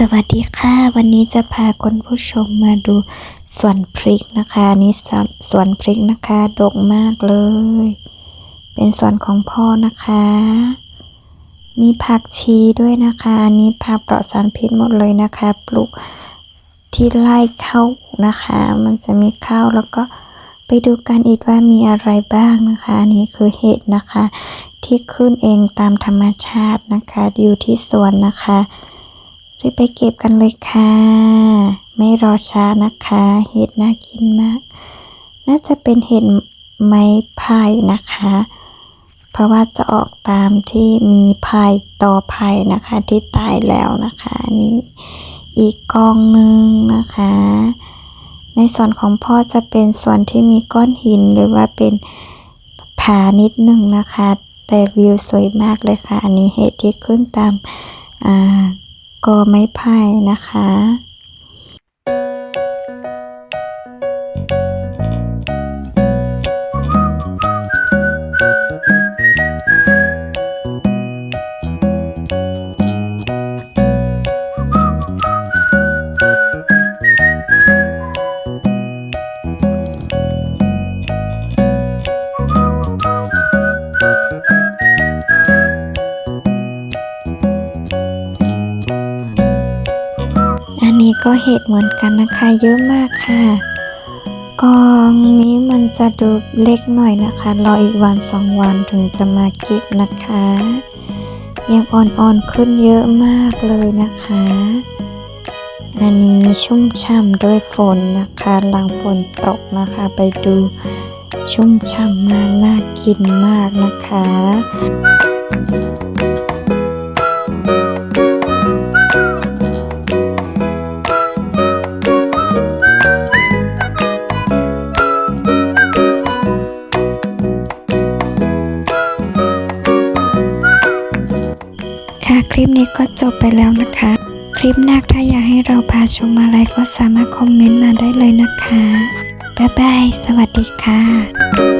สวัสดีค่ะ วันนี้จะพาคุณผู้ชมมาดูสวนพริกนะคะนี่สวนสวนพริกนะคะดกมากเลย เป็นสวนของพ่อนะคะ มีผักชีด้วยนะคะอันนี้ผักปลอดสารพิษหมดเลยนะคะ ปลูกที่ไร่ข้าวนะคะ มันจะมีข้าวแล้วก็ไปดูกันอีกว่ามีอะไรบ้างนะคะ อันนี้คือเห็ดนะคะ ที่ขึ้นเองตามธรรมชาตินะคะ อยู่ที่สวนนะคะ รีบไปเก็บกันเลยค่ะ ไม่รอช้านะคะ เห็ดน่ากินมาก น่าจะเป็นเห็ดไม้พายนะคะ เพราะว่าจะออกตามที่มีพายต่อพายนะคะที่ตายแล้วนะคะนนี่อีกกองหนึ่งนะคะ ในส่วนของพ่อจะเป็นส่วนที่มีก้อนหินหรือว่าเป็นผานิดหนึ่งนะคะ แต่วิวสวยมากเลยค่ะ อันนี้เห็ดที่ขึ้นตามอ่า กอไม้ไผ่นะคะ นี้ก็เห็ดเหมือนกันนะคะเยอะมากค่ะ กองนี้มันจะดูเล็กหน่อยนะคะ รออีกวันสองวันถึงจะมาเก็บนะคะ ยังอ่อนๆขึ้นเยอะมากเลยนะคะ อันนี้ชุ่มช่ำด้วยฝนนะคะหลังฝนตกนะคะ ไปดูชุ่มช่ำมากน่ากินมากนะคะ ค่ะคลิปนี้ก็จบไปแล้วนะคะ คลิปหน้าถ้าอยากให้เราพาชมอะไรก็สามารถคอมเมนต์มาได้เลยนะคะ บ๊ายบาย สวัสดีค่ะ